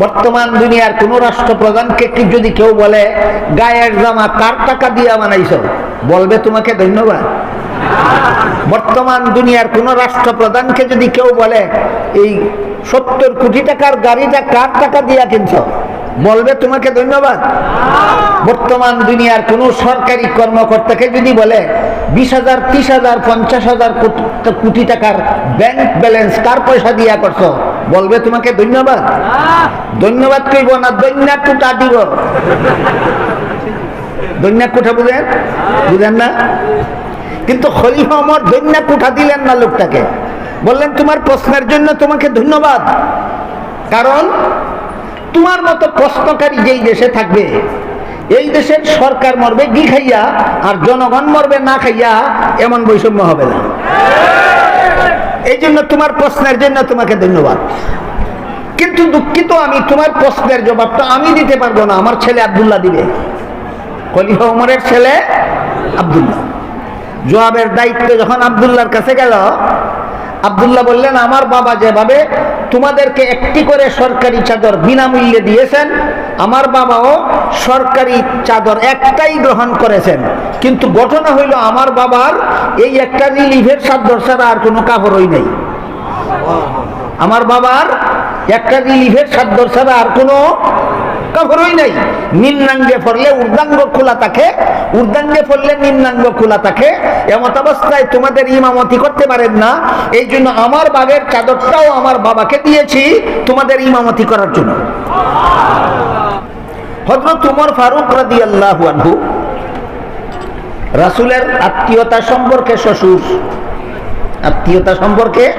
বর্তমান দুনিয়ার কোন রাষ্ট্রপ্রধানকে যদি কেউ বলে, গায়ের জামা কার টাকা দিয়া বানাইছ? বলবে, তোমাকে ধন্যবাদ। বর্তমান দুনিয়ার কোন রাষ্ট্রপ্রধানকে যদি কেউ বলে, এই সত্তর কোটি টাকার গাড়িটা কার টাকা দিয়া কিনছ? বলবে তোমাকে ধন্যবাদ। বর্তমান দুনিয়ার কোন সরকারি কর্মকর্তাকে যদি বলে, বিশ হাজার, ত্রিশ হাজার, পঞ্চাশ হাজার কোটি- টাকার ব্যাংক ব্যালেন্স কার পয়সা দিয়া করছ? বলবে তোমাকে ধন্যবাদ। ধন্যবাদ কইব না দৈন্যা কুটা দিব। দৈন্যা কুঠা বুঝেন? বুঝেন না? কিন্তু খলিফা অমর দৈন্যা কুঠা দিলেন না লোকটাকে। বললেন, তোমার প্রশ্নের জন্য তোমাকে ধন্যবাদ। কারণ তোমার মতো প্রশ্নকারী যেই দেশে থাকবে, এই দেশের সরকার মরবে ঘি খাইয়া আর জনগণ মরবে না খাইয়া এমন বৈষম্য হবে না। এই জন্য তোমার প্রশ্নের জন্য তোমাকে ধন্যবাদ। কিন্তু দুঃখিত আমি, তোমার প্রশ্নের জবাবটা আমি দিতে পারব না, আমার ছেলে আবদুল্লাহ দিবে। খলিফা উমরের ছেলে আব্দুল্লাহ। জবাবের দায়িত্ব যখন আব্দুল্লাহর কাছে গেল আব্দুল্লাহ বললেন, আমার বাবা যেভাবে তোমাদেরকে একটি করে সরকারি চাদর বিনামূল্যে দিয়েছেন, আমার বাবাও সরকারি চাদর একটাই গ্রহণ করেছেন। কিন্তু ঘটনা হইল, আমার বাবার এই একটা রিলিফের চাদর ছাড়া আর কোনো কাপড়ই নেই। আমার বাবার একটা রিলিফের চাদর ছাড়া আর কোনো নাই। নিম্নাঙ্গে খোলা থাকে নিম্নাঙ্গ খোলা থাকে। এমত অবস্থায় তোমাদের ইমামতি করতে পারেন না। এই জন্য আমার চাদরটাও আমার বাবাকে দিয়েছি তোমাদের ইমামতি করার জন্য। ফারুক রাদি আনহু রাসুলের আত্মীয়তা সম্পর্কে শ্বশুর। আত্মীয়তা সম্পর্কে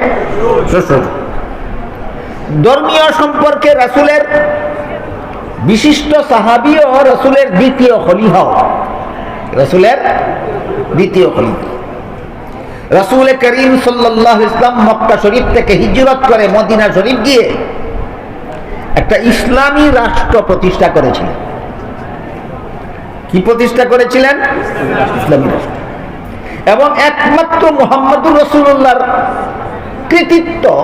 শ্বশুর। ধর্মীয় সম্পর্কে রাসুলের বিশিষ্ট সাহাবি ও রসুলের দ্বিতীয় খলিফা। রসুলের দ্বিতীয় খলিফা। রসুল করিম সাল্লাহ ইসলাম মক্কা শরীফ থেকে হিজরত করে মদিনা শরীফ গিয়ে একটা ইসলামী রাষ্ট্র প্রতিষ্ঠা করেছিলেন। কি প্রতিষ্ঠা করেছিলেন? ইসলামী রাষ্ট্র। এবং একমাত্র মোহাম্মদুর রসুল্লাহর কৃতিত্ব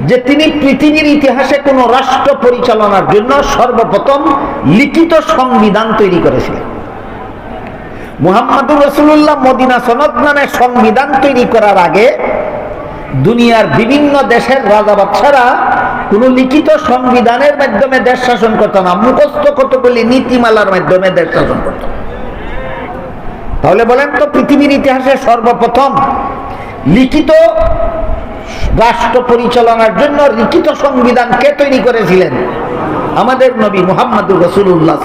যে তিনি পৃথিবীর ইতিহাসে কোনো রাষ্ট্র পরিচালনার জন্য সর্বপ্রথম লিখিত সংবিধান তৈরি করেছিলেন। মুহাম্মদুর রসুল্লাহ মদিনা সনদ নামে সংবিধান তৈরি করার আগে দুনিয়ার বিভিন্ন দেশের রাজা বাচ্চারা কোন লিখিত সংবিধানের মাধ্যমে দেশ শাসন করত না মুখস্থ কতগুলি নীতিমালার মাধ্যমে দেশ শাসন করত তাহলে বলেন তো পৃথিবীর ইতিহাসে সর্বপ্রথম লিখিত রাষ্ট্র পরিচালনার জন্য লিখিত সংবিধান কে তৈরি করেছিলেন? আমাদের নবী মোহাম্মদুর রসুল্লাহ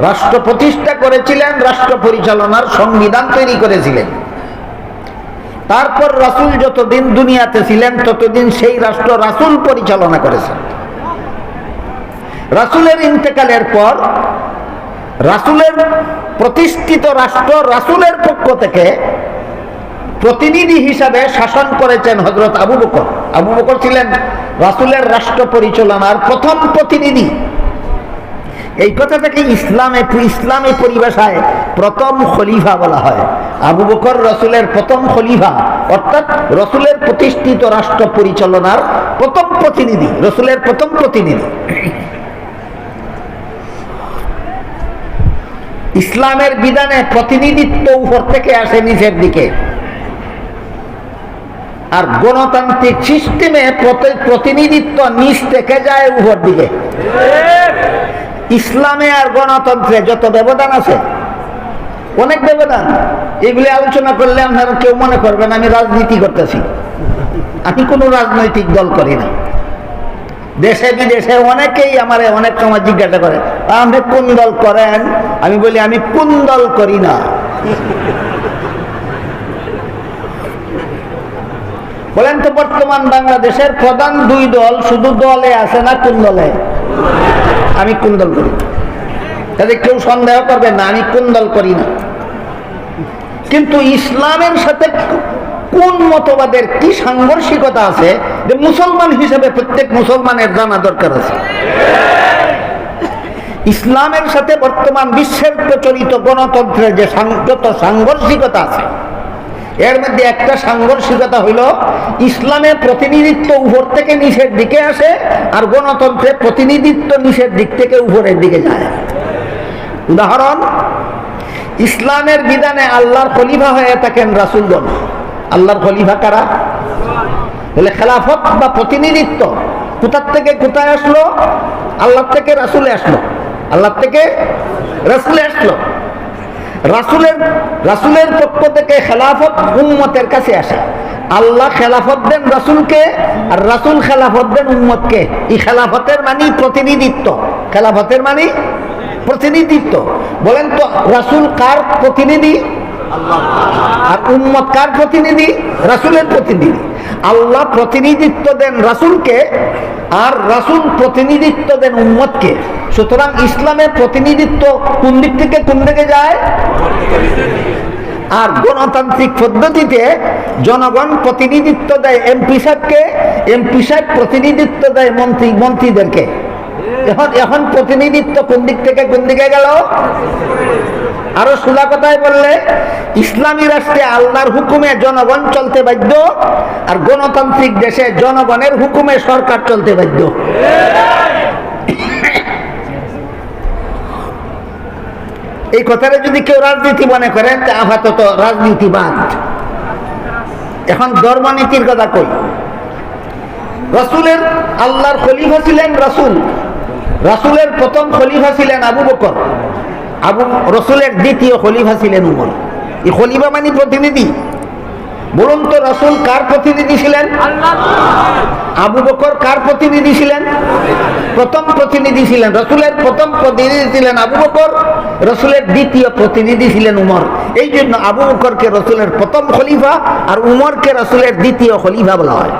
রাষ্ট্র প্রতিষ্ঠা করেছিলেন, রাষ্ট্র পরিচালনার সংবিধান তৈরি করেছিলেন। তারপর রাসুল যতদিন দুনিয়াতে ছিলেন, ততদিন সেই রাষ্ট্র রাসুল পরিচালনা করেছেন। রাসুলের ইন্তেকালের পর, রাসুলের প্রতিষ্ঠিত রাষ্ট্র রাসুলের পক্ষ থেকে প্রতিনিধি হিসাবে শাসন করেছেন হজরত আবু বকর। আবু বকর ছিলেন রাসুলের রাষ্ট্র পরিচালনার প্রথম প্রতিনিধি। এই কথাটাকে ইসলামে, ইসলামী পরিভাষায় প্রথম খলিফা বলা হয়। আবু বকর রসুলের প্রথম খলিফা, অর্থাৎ রসুলের প্রতিষ্ঠিত রাষ্ট্র পরিচালনার প্রথম প্রতিনিধি, রসুলের প্রথম প্রতিনিধি। ইসলামের বিধানে প্রতিনিধিত্ব উপর থেকে আসে নিচের দিকে। আর গণতান্ত্রিক সিস্টেমে প্রতি- প্রতিনিধিত্ব নিচ থেকে যায় উপর দিকে। ইসলামে আর গণতন্ত্রে যত ব্যবধান আছে, অনেক ব্যবধান। এগুলি আলোচনা করলে আপনারা কেউ মনে করবেন আমি রাজনীতি করতেছি। আমি কোনো রাজনৈতিক দল করি না। দেশে বিদেশে অনেকেই আমার অনেক সময় জিজ্ঞাসা করে, আপনি কোন দল করেন? আমি বলি, আমি কোন দল করি না। বলেন তো বর্তমান বাংলাদেশের প্রধান দুই দল শুধু দলে আছে না কোন দলে? আমি কোন দল করি? তাদের কেউ সন্দেহ করবে না, আমি কোন দল করি না। কিন্তু ইসলামের সাথে কোন মতবাদের কি সাংঘর্ষিকতা আছে? যে মুসলমান হিসেবে প্রত্যেক মুসলমানের জানা দরকার আছে। ইসলামের সাথে বর্তমান বিশ্বের প্রচলিত গণতন্ত্রের যে যত সাংঘর্ষিকতা আছে এর মধ্যে একটা সাংঘর্ষিকতা হইল, ইসলামের প্রতিনিধিত্ব উপর থেকে নিচের দিকে আসে আর গণতন্ত্রের প্রতিনিধিত্ব নিচের দিক থেকে উপরের দিকে যায়। উদাহরণ, ইসলামের বিধানে আল্লাহর খলিফা হয়ে থাকেন রাসুলগণ। আল্লাহর খলিফা কারা? বলে খেলাফত বা প্রতিনিধিত্ব কোথার থেকে কোথায় আসলো? আল্লাহ থেকে রাসুলে আসলো। আল্লাহ থেকে রাসুলে আসলো। রাসুলের রাসুলের পক্ষ থেকে খেলাফত উন্মতের কাছে আসে। আল্লাহ খেলাফত দেন রাসুলকে, আর রাসুল খেলাফত দেন উম্মতকে। এই খেলাফতের মানে প্রতিনিধিত্ব। খেলাফতের মানে প্রতিনিধিত্ব। বলেন তো, রাসুল কার প্রতিনিধি? আর উম্মত কার প্রতিনিধি? রাসুলের প্রতিনিধি। আল্লাহ প্রতিনিধিত্ব দেন রাসুলকে আর রাসুল প্রতিনিধিত্ব দেন উম্মতকে। সুতরাং ইসলামের প্রতিনিধিত্ব কোন দিক থেকে কোন দিকে যায়? আর গণতান্ত্রিক পদ্ধতিতে জনগণ প্রতিনিধিত্ব দেয় এমপি সাহেবকে, এমপি সাহেব প্রতিনিধিত্ব দেয় মন্ত্রী, মন্ত্রীদেরকে। এখন এখন প্রতিনিধিত্ব কোন দিক থেকে কোন দিকে গেল? আরও সোজা কথায় বললে, ইসলামী রাষ্ট্রে আল্লাহর হুকুমে জনগণ চলতে বাধ্য আর গণতান্ত্রিক দেশে জনগণের হুকুমে সরকার চলতে বাধ্য। এই কথাটা যদি কেউ রাজনীতি মনে করেন তা আপাতত রাজনীতিবাদ। এখন ধর্মনীতির কথা কই? রসুলের আল্লাহর খলিফা ছিলেন রাসুল। রাসুলের প্রথম খলিফা ছিলেন আবু বকর। আবু রসুলের দ্বিতীয় খলিফা ছিলেন উমর। এই খলিফা মানে প্রতিনিধি। বলুন তো রসুল কার প্রতিনিধি ছিলেন? আবু বকর কার প্রতিনিধি ছিলেন? প্রথম প্রতিনিধি ছিলেন রসুলের প্রথম প্রতিনিধি ছিলেন আবু বকর। রসুলের দ্বিতীয় প্রতিনিধি ছিলেন উমর। এই জন্য আবু বকরকে রসুলের প্রথম খলিফা আর উমরকে রসুলের দ্বিতীয় খলিফা বলা হয়।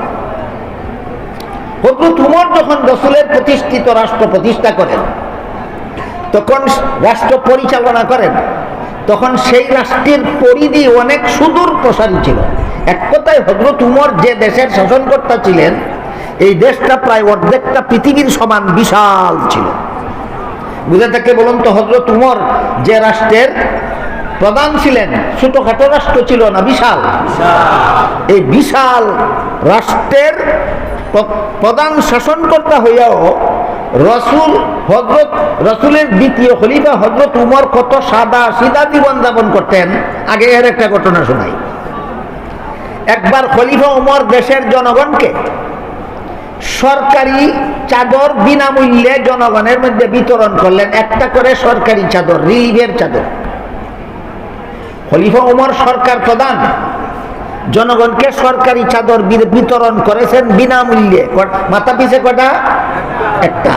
হজরত উমর যখন রসুলের প্রতিষ্ঠিত রাষ্ট্র প্রতিষ্ঠা করেন তখন রাষ্ট্র পরিচালনা করেন। তখন সেই রাষ্ট্রের পরিধি অনেক সুদূর প্রসারী ছিল। এক কথায় হজরত উমর যে দেশের শাসনকর্তা ছিলেন এই দেশটা প্রায় অর্ধেকটা পৃথিবীর সমান বিশাল ছিল। বুঝে থাকে বলুন তো হজরত উমর যে রাষ্ট্রের প্রধান ছিলেন ছোটখাটো রাষ্ট্র ছিল না বিশাল? এই বিশাল রাষ্ট্রের প্রধান শাসনকর্তা হইয়াও রসুল হজরত, রসুলের দ্বিতীয় খলিফা হজরত উমর কত সাদা সিধা জীবন যাপন করতেন? আগে এর একটা ঘটনা শোনাই। একবার খলিফা উমর দেশের জনগণকে সরকারি চাদর বিনামূল্যে জনগণের মধ্যে বিতরণ করলেন। একটা করে সরকারি চাদর রিলিফের চাদর। খলিফা উমর সরকার প্রধান। জনগণকে সরকারি চাদর বিতরণ করেছেন বিনামূল্যে। মাথা পিছে কটা? একটা।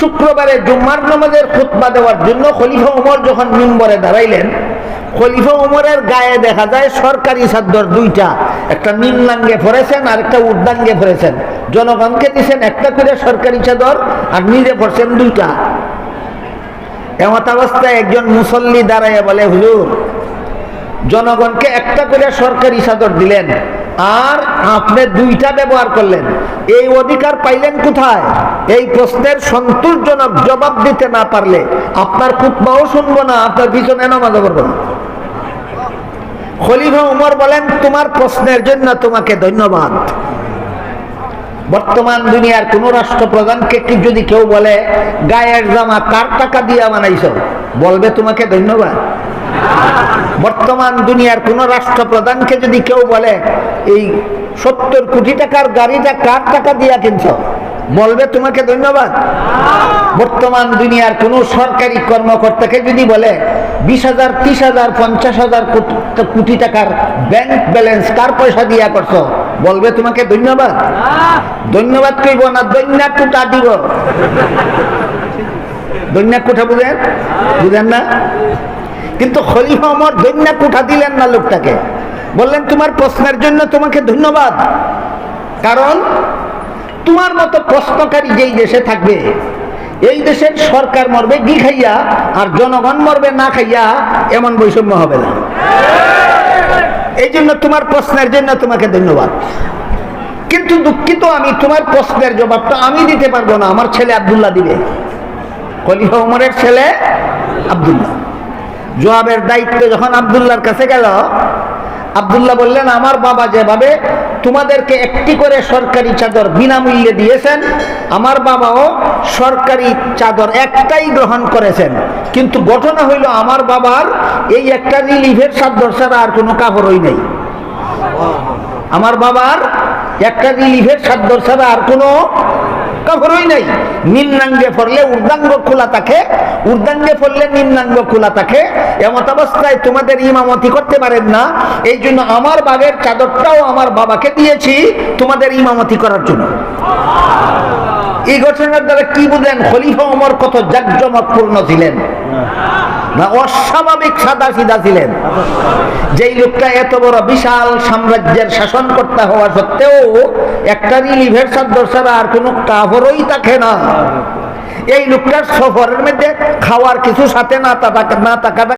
শুক্রবারে জুম্মার নামাজের খুতবা দেওয়ার জন্য খলিফা উমর যখন মিম্বরে দাঁড়াইলেন, খলিফা উমরের গায়ে দেখা যায় সরকারি চাদর দুইটা। একটা নিম্নাঙ্গে পরেছেন আর একটা উর্দাঙ্গে পরেছেন। জনগণকে দিয়েছেন একটা করে সরকারি চাদর আর নিজে পড়ছেন দুইটা। এমত অবস্থায় একজন মুসল্লি দাঁড়াইয়া বলে, হুজুর জনগণকে একটা করে সরকারি চাদর দিলেন আর আপনি দুইটা ব্যবহার করলেন। এই অধিকার পাইলেন কোথায়? এই প্রশ্নের সন্তোষজনক জবাব দিতে না পারলে আপনার খুতবাও শুনব না, আপনার পিছনে নামাজ করব না। খলিফা উমর বলেন, তোমার প্রশ্নের জন্য তোমাকে ধন্যবাদ। বর্তমান দুনিয়ার কোন রাষ্ট্রপ্রধানকে যদি কেউ বলে, গায়ের জামা কার টাকা দিয়া বানাইছ? বলবে, তোমাকে ধন্যবাদ। বর্তমান দুনিয়ার কোন রাষ্ট্রপ্রধানকে যদি কেউ বলে, এই সত্তর কোটি টাকার গাড়িটা কার টাকা দিয়া কিনছ? বলবে, তোমাকে ধন্যবাদ। বর্তমান দুনিয়ার কোন সরকারি কর্মকর্তাকে যদি বলে, বিশ হাজার, ত্রিশ হাজার, পঞ্চাশ হাজার কোটি- কোটি টাকার ব্যাংক ব্যালেন্স কার পয়সা দিয়া করছ? বলবে, তোমাকে ধন্যবাদ। ধন্যবাদ কইব না, দৈন্যা কুটা দিব। দৈন্যা কুঠা বুঝেন? বুঝেন না? কিন্তু খলিফা অমর দৈন্যা কুঠা দিলেন না লোকটাকে। বললেন, তোমার প্রশ্নের জন্য তোমাকে ধন্যবাদ। কারণ তোমার মতো প্রশ্নকারী যেই দেশে থাকবে, এই দেশের সরকার মরবে গি খাইয়া আর জনগণ মরবে না খাইয়া এমন বৈষম্য হবে না। এই জন্য তোমার প্রশ্নের জন্য তোমাকে ধন্যবাদ। কিন্তু দুঃখিত আমি, তোমার প্রশ্নের জবাবটা আমি দিতে পারব না, আমার ছেলে আব্দুল্লাহ দিবে। খলিফা উমরের ছেলে আব্দুল্লাহ। জবাবের দায়িত্ব যখন আবদুল্লার কাছে গেল, আবদুল্লাহ বললেন, আমার বাবা যেভাবে তোমাদেরকে একটি করে সরকারি চাদর বিনামূল্যে দিয়েছেন, আমার বাবাও সরকারি চাদর একটাই গ্রহণ করেছেন। কিন্তু ঘটনা হইল, আমার বাবার এই একটা রিলিফের চাদর ছাড়া আর কোনো কাপড়ই নেই। আমার বাবার একটা রিলিফের চাদর ছাড়া আর কোনো কাপড়ই নাই। নিম্নাঙ্গে পড়লে উর্দাঙ্গ খোলা থাকে উর্দাঙ্গে পড়লে নিম্নাঙ্গ খোলা থাকে। এমত অবস্থায় তোমাদের ইমামতি করতে পারেন না। এই জন্য আমার বাবের চাদরটাও আমার বাবাকে দিয়েছি তোমাদের ইমামতি করার জন্য। এই ঘটনার দ্বারা কি বুঝলেন? খলিফা ওমর কত জাকজমকপূর্ণ ছিলেন। অস্বাভাবিক সাদা সিদা ছিলেন। যেই লোকটা এত বড় বিশাল সাম্রাজ্যের শাসন করতে হওয়া সত্ত্বেও একটা রিলিভের চাদর ছাড়া আর কোনো কাপড়ই থাকে না। এই লোকটার সফরের মধ্যে খাওয়ার কিছু সাথে না থাকা না থাকাটা